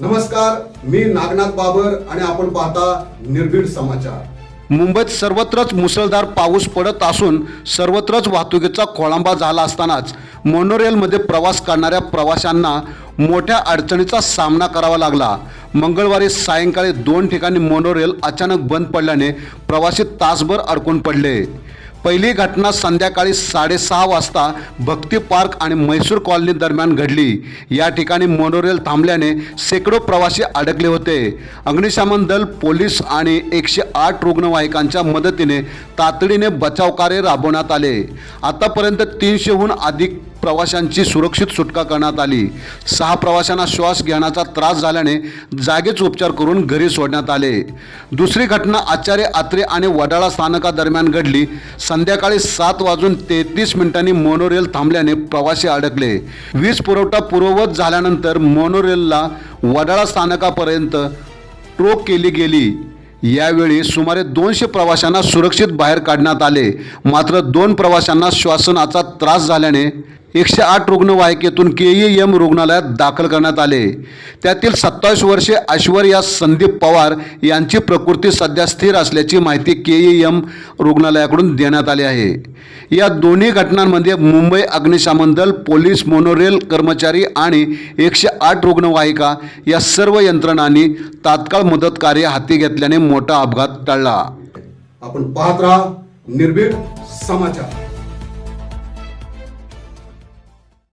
नमस्कार मी नागनाथ बाबर आणि आपण पाहता निर्भीड समाचार. मुंबईत सर्वत्रच मुसळधार पाऊस पडत असून सर्वत्रच वाहतुकीचा खोळंबा झाला असतानाच मोनोरेलमध्ये प्रवास करणाऱ्या प्रवाशांना मोठ्या अडचणीचा सामना करावा लागला. मंगळवारी सायंकाळी दोन ठिकाणी मोनोरेल अचानक बंद पडल्याने प्रवासी तासभर अडकून पडले. पहिली घटना संध्याकाळी साडेसहा वाजता भक्ती पार्क आणि म्हैसूर कॉलनी दरम्यान घडली. या ठिकाणी मोनोरेल थांबल्याने शेकडो प्रवासी अडकले होते. अग्निशमन दल पोलीस आणि एकशे आठ रुग्णवाहिकांच्या मदतीने तातडीने बचाव कार्य राबवण्यात आले. आतापर्यंत तीनशेहून अधिक प्रवाशांची सुरक्षित सुटका करण्यात आली. सहा प्रवाशांना श्वास घेण्याचा त्रास झाल्याने जागेच उपचार करून घरी सोडण्यात आले. दुसरी घटना आचार्य आत्रे आणि वडाळा स्थानकादरम्यान घडली. संध्याकाळी सात वाजून तेहतीस मिनिटांनी मोनोरेल थांबल्याने प्रवासी अडकले. वीज पुरवठा पूर्ववत झाल्यानंतर मोनोरेलला वडाळा स्थानकापर्यंत ट्रोक केली गेली. यावेळी सुमारे दोनशे प्रवाशांना सुरक्षित बाहेर काढण्यात आले. मात्र दोन प्रवाशांना श्वासनाचा त्रास झाल्याने एकशे आठ रुग्णवाहिकेतून के ई एम रुग्णालयात दाखल करण्यात आले. त्यातील सत्तावीस वर्षे ऐश्वर्या संदीप पवार यांची प्रकृती सध्या स्थिर असल्याची माहिती के ई एम रुग्णालयाकडून देण्यात आली आहे. या दोन्ही घटनांमध्ये मुंबई अग्निशमन दल पोलीस मोनोरेल कर्मचारी आणि एकशे आठ रुग्णवाहिका या सर्व यंत्रणांनी तात्काळ मदत कार्य हाती घेतल्याने मोठा अपघात टळला. आपण पाहत राहा निर्भीड समाचार.